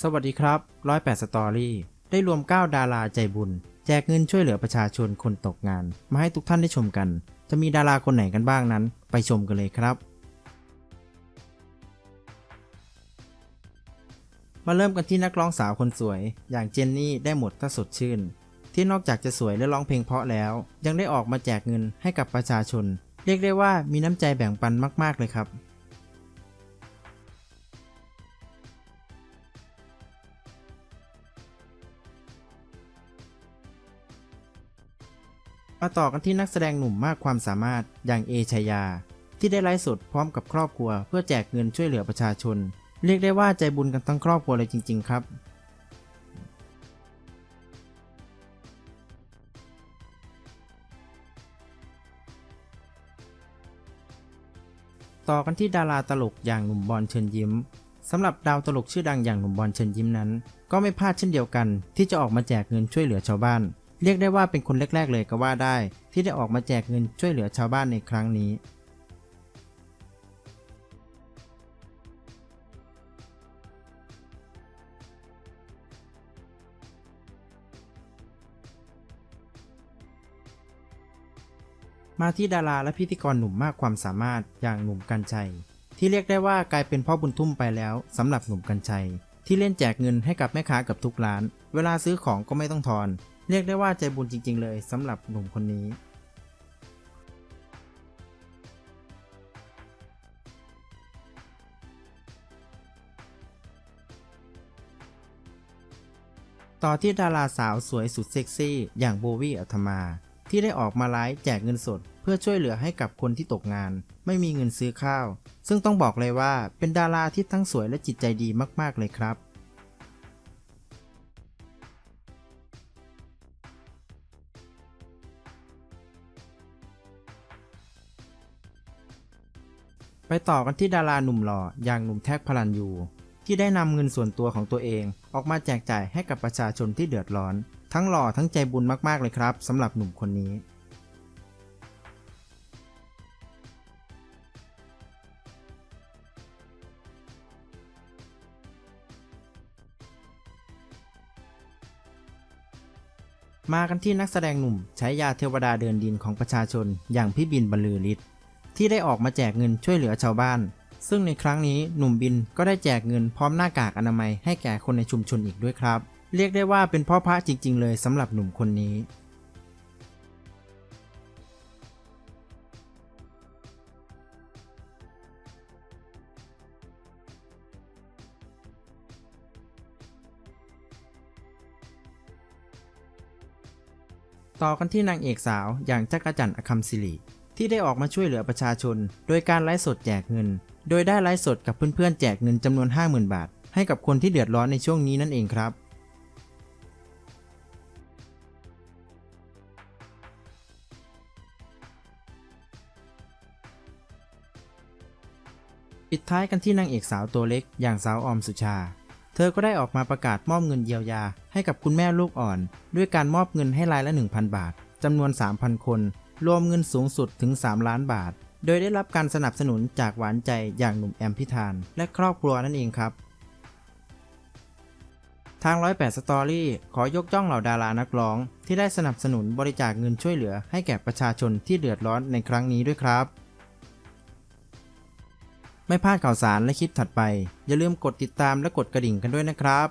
สวัสดีครับร้อยแปดสตอรี่ได้รวม 9 ดาราใจบุญ แจกเงินช่วยเหลือประชาชนคนตกงาน มาให้ทุกท่านได้ชมกัน จะมีดาราคนไหนกันบ้างนั้น ไปชมกันเลยครับ มาเริ่มกันที่นักร้องสาวคนสวย อย่างเจนนี่ได้หมดถ้าสดชื่น ที่นอกจากจะสวยและร้องเพลงเพราะแล้ว ยังได้ออกมาแจกเงินให้กับประชาชน เรียกได้ว่ามีน้ำใจแบ่งปันมาก ๆเลยครับ มาต่อกันที่นักแสดงหนุ่มมากความสามารถอย่างเอชายา ที่ได้ไลฟ์สดพร้อมกับครอบครัว เพื่อแจกเงินช่วยเหลือประชาชน เรียกได้ว่าใจบุญกันทั้งครอบครัวเลยจริง ๆ ครับต่อกันที่ดาราตลกอย่างหนุ่มบอลเชิญยิ้มสำหรับดาวตลกชื่อดังอย่างหนุ่มบอลเชิญยิ้มนั้น ก็ไม่พลาดเช่นเดียวกัน ที่จะออกมาแจกเงินช่วยเหลือชาวบ้าน เรียกได้ว่าเป็นคนแรก ๆ เลยก็ว่าได้ ที่ได้ออกมาแจกเงินช่วยเหลือชาวบ้านในครั้งนี้มาที่ดาราและพิธีกรหนุ่มมากความสามารถอย่างหนุ่มกัญชัย ที่เรียกได้ว่ากลายเป็นพ่อบุญทุ่มไปแล้วสำหรับหนุ่มกัญชัย ที่เล่นแจกเงินให้กับแม่ค้ากับทุกร้าน เวลาซื้อของก็ไม่ต้องทอน เรียกได้ว่าใจบุญจริง ๆ เลยสำหรับหนุ่มคนนี้ต่อที่ดาราสาวสวยสุดเซ็กซี่อย่างโบวี่อัธมา ที่ได้ออกมาไลฟ์แจกเงินสด เพื่อช่วยเหลือให้กับคนที่ตกงาน ไม่มีเงินซื้อข้าว ซึ่งต้องบอกเลยว่าเป็นดาราที่ทั้งสวยและจิตใจดีมากๆเลยครับ ไปต่อกันที่ดาราหนุ่มหล่ออย่างหนุ่มแท็กพลันยูที่ได้นำเงินส่วนตัวของตัวเอง ออกมาแจกจ่ายให้กับประชาชนที่เดือดร้อน ทั้งหล่อทั้งใจบุญมากๆเลยครับสำหรับหนุ่มคนนี้มากันที่นักแสดงหนุ่มใช้ยาเทวดาเดินดินของประชาชนอย่างพี่บินบรรลือฤทธิ์ ที่ได้ออกมาแจกเงินช่วยเหลือชาวบ้าน ซึ่งในครั้งนี้หนุ่มบินก็ได้แจกเงินพร้อมหน้ากากอนามัยให้แก่คนในชุมชนอีกด้วยครับ เรียกได้ว่าเป็นพ่อพระจริง ๆ เลยสำหรับหนุ่มคนนี้ต่อกันที่นางเอกสาวอย่างจักรจันทร์อคัมศิริ ที่ได้ออกมาช่วยเหลือประชาชน โดยการไลฟ์สดแจกเงิน โดยได้ไลฟ์สดกับเพื่อนๆแจกเงินจำนวน 50,000 บาท ให้กับคนที่เดือดร้อนในช่วงนี้นั่นเองครับปิดท้ายกันที่นางเอกสาวตัวเล็ก อย่างสาวออมสุชา เธอก็ได้ออกมาประกาศมอบเงินเยียวยา ให้กับคุณแม่ลูกอ่อน ด้วยการมอบเงินให้รายละ 1,000 บาทจำนวน 3,000 คน รวมเงินสูงสุดถึง 3 ล้านบาท โดยได้รับการสนับสนุนจากหวานใจอย่างหนุ่มแอมพิธาน และครอบครัวนั่นเองครับ ทาง 108 สตอรี่ขอยกย่องเหล่าดารานักร้อง ที่ได้สนับสนุนบริจาคเงินช่วยเหลือให้แก่ประชาชนที่เดือดร้อนในครั้งนี้ด้วยครับ ไม่พลาดข่าวสารและคลิปถัดไป อย่าลืมกดติดตามและกดกระดิ่งกันด้วยนะครับ